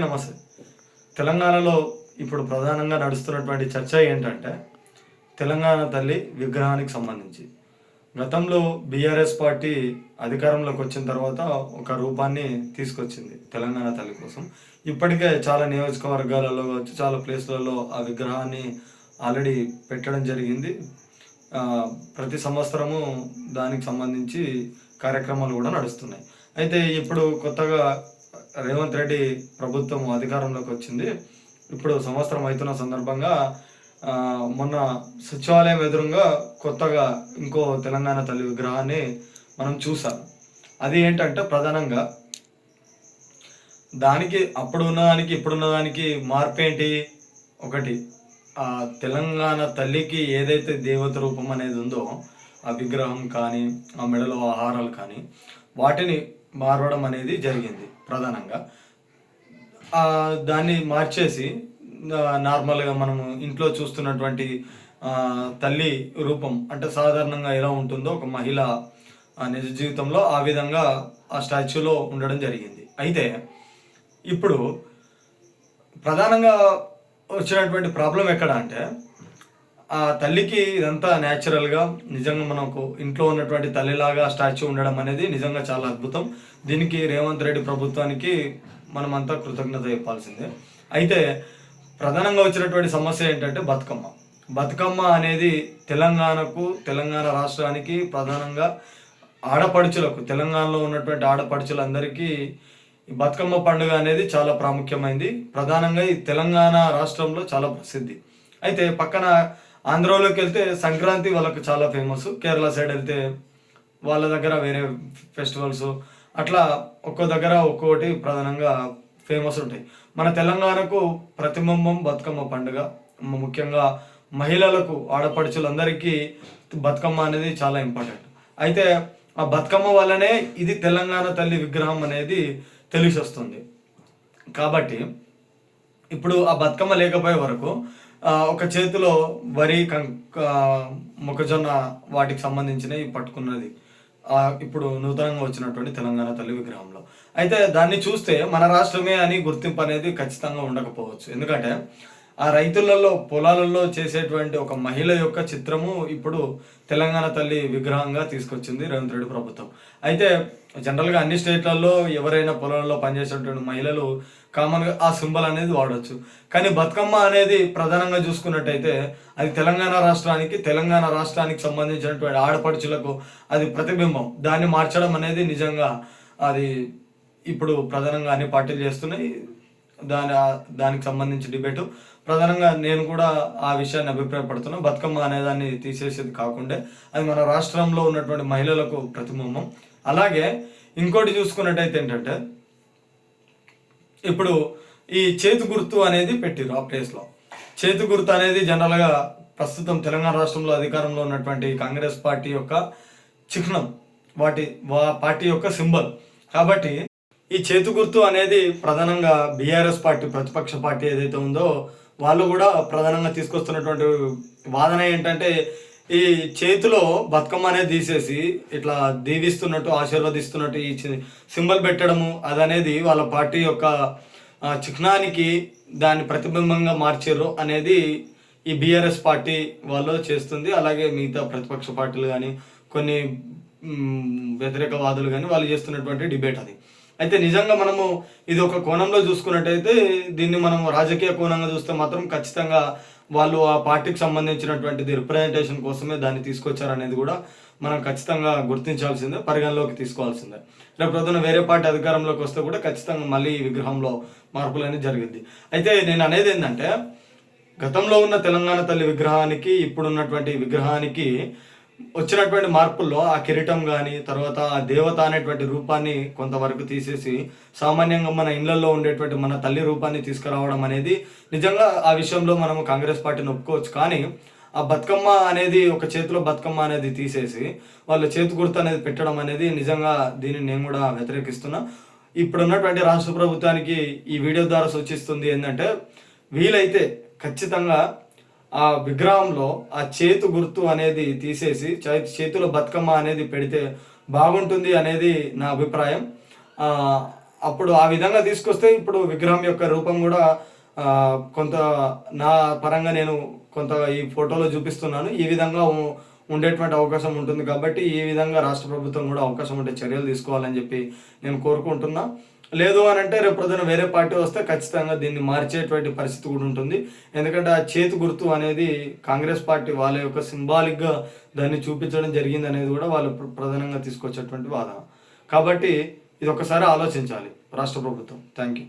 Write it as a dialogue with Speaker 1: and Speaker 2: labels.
Speaker 1: నమస్తే. తెలంగాణలో ఇప్పుడు ప్రధానంగా నడుస్తున్నటువంటి చర్చ ఏంటంటే తెలంగాణ తల్లి విగ్రహానికి సంబంధించి. గతంలో బీఆర్ఎస్ పార్టీ అధికారంలోకి వచ్చిన తర్వాత ఒక రూపాన్ని తీసుకొచ్చింది తెలంగాణ తల్లి కోసం. ఇప్పటికే చాలా నియోజకవర్గాలలో కావచ్చు చాలా ప్లేస్లలో ఆ విగ్రహాన్ని ఆల్రెడీ పెట్టడం జరిగింది. ప్రతి సంవత్సరము దానికి సంబంధించి కార్యక్రమాలు కూడా నడుస్తున్నాయి. అయితే ఇప్పుడు కొత్తగా రేవంత్ రెడ్డి ప్రభుత్వం అధికారంలోకి వచ్చింది. ఇప్పుడు సంవత్సరం అవుతున్న సందర్భంగా మొన్న సచివాలయం ఎదురుగా కొత్తగా ఇంకో తెలంగాణ తల్లి విగ్రహాన్ని మనం చూసాం. అది ఏంటంటే ప్రధానంగా దానికి అప్పుడు ఉన్నదానికి ఇప్పుడున్న దానికి మార్పు ఏంటి ఒకటి ఆ తెలంగాణ తల్లికి ఏదైతే దేవత రూపం అనేది ఉందో ఆ విగ్రహం కానీ ఆ మెడలో ఆహారాలు కానీ వాటిని మారవడం అనేది జరిగింది. ప్రధానంగా. దాన్ని మార్చేసి నార్మల్గా మనము ఇంట్లో చూస్తున్నటువంటి తల్లి రూపం అంటే సాధారణంగా ఎలా ఉంటుందో ఒక మహిళ ఆ, నిజ జీవితంలో ఆ విధంగా ఆ స్టాచ్యూలో ఉండడం జరిగింది. అయితే ఇప్పుడు ప్రధానంగా వచ్చినటువంటి ప్రాబ్లం ఎక్కడ అంటే ఆ తల్లికి ఇదంతా న్యాచురల్గా నిజంగా మనకు ఇంట్లో ఉన్నటువంటి తల్లిలాగా స్టాచ్యూ ఉండడం అనేది నిజంగా చాలా అద్భుతం. దీనికి రేవంత్ రెడ్డి ప్రభుత్వానికి మనమంతా కృతజ్ఞత చెప్పాల్సిందే. అయితే ప్రధానంగా వచ్చినటువంటి సమస్య ఏంటంటే బతుకమ్మ. బతుకమ్మ అనేది తెలంగాణకు తెలంగాణ రాష్ట్రానికి ప్రధానంగా ఆడపడుచులకు తెలంగాణలో ఉన్నటువంటి ఆడపడుచులందరికీ ఈ బతుకమ్మ పండుగ అనేది చాలా ప్రాముఖ్యమైంది. ప్రధానంగా ఈ తెలంగాణ రాష్ట్రంలో చాలా ప్రసిద్ధి. అయితే పక్కన ఆంధ్రాలోకి వెళ్తే సంక్రాంతి వాళ్ళకు చాలా ఫేమస్. కేరళ సైడ్ వెళ్తే వాళ్ళ దగ్గర వేరే ఫెస్టివల్స్. అట్లా ఒక్కో దగ్గర ఒక్కోటి ప్రధానంగా ఫేమస్ ఉంటాయి. మన తెలంగాణకు ప్రతిబింబం బతుకమ్మ పండుగ. ముఖ్యంగా మహిళలకు ఆడపడుచులందరికీ బతుకమ్మ అనేది చాలా ఇంపార్టెంట్. అయితే ఆ బతుకమ్మ వల్లనే ఇది తెలంగాణ తల్లి విగ్రహం అనేది తెలిసి వస్తుంది కాబట్టి ఇప్పుడు ఆ బతుకమ్మ లేకపోయే వరకు ఒక చేతిలో వరి కం మొక్కజొన్న వాటికి సంబంధించినవి పట్టుకున్నది. ఇప్పుడు నూతనంగా వచ్చినటువంటి తెలంగాణ తల్లి విగ్రహంలో అయితే దాన్ని చూస్తే మన రాష్ట్రమే అని గుర్తింపు అనేది ఖచ్చితంగా ఉండకపోవచ్చు. ఎందుకంటే ఆ రైతులలో పొలాలలో చేసేటువంటి ఒక మహిళ యొక్క చిత్రము ఇప్పుడు తెలంగాణ తల్లి విగ్రహంగా తీసుకొచ్చింది రేవంత్ రెడ్డి ప్రభుత్వం. అయితే జనరల్గా అన్ని స్టేట్లలో ఎవరైనా పొలాలలో పనిచేసేటువంటి మహిళలు కామన్గా ఆ సింబల్ అనేది వాడవచ్చు కానీ బతుకమ్మ అనేది ప్రధానంగా చూసుకున్నట్టయితే అది తెలంగాణ రాష్ట్రానికి తెలంగాణ రాష్ట్రానికి సంబంధించినటువంటి ఆడపడుచులకు అది ప్రతిబింబం. దాన్ని మార్చడం అనేది నిజంగా అది ఇప్పుడు ప్రధానంగా అన్ని పార్టీలు చేస్తున్నాయి. దాని దానికి సంబంధించి డిబేటు. ప్రధానంగా నేను కూడా ఆ విషయాన్ని అభిప్రాయపడుతున్నాను బతుకమ్మ అనేదాన్ని తీసేసేది కాకుండా అది మన రాష్ట్రంలో ఉన్నటువంటి మహిళలకు ప్రతిబింబం. అలాగే ఇంకోటి చూసుకున్నట్టయితే ఏంటంటే ఇప్పుడు ఈ చేతి గుర్తు అనేది పెట్టిరు ఆ ప్లేస్లో చేతి గుర్తు అనేది జనరల్గా ప్రస్తుతం తెలంగాణ రాష్ట్రంలో అధికారంలో ఉన్నటువంటి కాంగ్రెస్ పార్టీ యొక్క చిహ్నం వాటి వా పార్టీ యొక్క సింబల్. కాబట్టి ఈ చేతి గుర్తు అనేది ప్రధానంగా బీఆర్ఎస్ పార్టీ ప్రతిపక్ష పార్టీ ఏదైతే ఉందో వాళ్ళు కూడా ప్రధానంగా తీసుకొస్తున్నటువంటి వాదన ఏంటంటే ఈ చేతిలో బతుకమ్మ అనేది తీసేసి ఇట్లా దీవిస్తున్నట్టు ఆశీర్వదిస్తున్నట్టు ఈ సింబల్ పెట్టడము అదనేది వాళ్ళ పార్టీ యొక్క చిహ్నానికి దాన్ని ప్రతిబింబంగా మార్చారు అనేది ఈ బీఆర్ఎస్ పార్టీ వాళ్ళు చేస్తుంది. అలాగే మిగతా ప్రతిపక్ష పార్టీలు కానీ కొన్ని వ్యతిరేకవాదులు కానీ వాళ్ళు చేస్తున్నటువంటి డిబేట్ అది. అయితే నిజంగా మనము ఇది ఒక కోణంలో చూసుకున్నట్టయితే దీన్ని మనం రాజకీయ కోణంగా చూస్తే మాత్రం ఖచ్చితంగా వాళ్ళు ఆ పార్టీకి సంబంధించినటువంటిది రిప్రజెంటేషన్ కోసమే దాన్ని తీసుకొచ్చారనేది కూడా మనం ఖచ్చితంగా గుర్తించాల్సిందే పరిగణలోకి తీసుకోవాల్సిందే. రేపు ప్రొద్దున వేరే పార్టీ అధికారంలోకి వస్తే కూడా ఖచ్చితంగా మళ్ళీ ఈ విగ్రహంలో మార్పులు అనేది జరిగింది అయితే నేను అనేది ఏంటంటే గతంలో ఉన్న తెలంగాణ తల్లి విగ్రహానికి ఇప్పుడున్నటువంటి విగ్రహానికి వచ్చినటువంటి మార్పుల్లో ఆ కిరీటం కానీ తర్వాత ఆ దేవత అనేటువంటి రూపాన్ని కొంతవరకు తీసేసి సామాన్యంగా మన ఇళ్ళలో ఉండేటువంటి మన తల్లి రూపాన్ని తీసుకురావడం అనేది నిజంగా ఆ విషయంలో మనము కాంగ్రెస్ పార్టీని ఒప్పుకోవచ్చు. కానీ ఆ బతుకమ్మ అనేది ఒక చేతిలో బతుకమ్మ అనేది తీసేసి వాళ్ళ చేతి గుర్తు అనేది పెట్టడం అనేది నిజంగా దీన్ని నేను కూడా వ్యతిరేకిస్తున్నా. ఇప్పుడు ఉన్నటువంటి రాష్ట్ర ప్రభుత్వానికి ఈ వీడియో ద్వారా సూచిస్తుంది ఏంటంటే వీలైతే ఖచ్చితంగా ఆ విగ్రహంలో ఆ చేతు గుర్తు అనేది తీసేసి చే- చేతిలో బతుకమ్మ అనేది పెడితే బాగుంటుంది అనేది నా అభిప్రాయం. అప్పుడు ఆ విధంగా తీసుకొస్తే ఇప్పుడు విగ్రహం యొక్క రూపం కూడా కొంత నా పరంగా నేను కొంత ఈ ఫోటోలో చూపిస్తున్నాను. ఈ విధంగా ఉండేటువంటి అవకాశం ఉంటుంది కాబట్టి ఈ విధంగా రాష్ట్ర ప్రభుత్వం కూడా అవకాశం ఉంటే చర్యలు తీసుకోవాలని చెప్పి నేను కోరుకుంటున్నా. లేదు అని అంటే రేపు ప్రొద్దున వేరే పార్టీ వస్తే ఖచ్చితంగా దీన్ని మార్చేటువంటి పరిస్థితి కూడా ఉంటుంది. ఎందుకంటే ఆ చేతి గుర్తు అనేది కాంగ్రెస్ పార్టీ వాళ్ళ యొక్క సింబాలిక్గా దాన్ని చూపించడం జరిగింది అనేది కూడా వాళ్ళు ప్రధానంగా తీసుకొచ్చేటువంటి వాదన. కాబట్టి ఇది ఒకసారి ఆలోచించాలి రాష్ట్ర ప్రభుత్వం. Thank you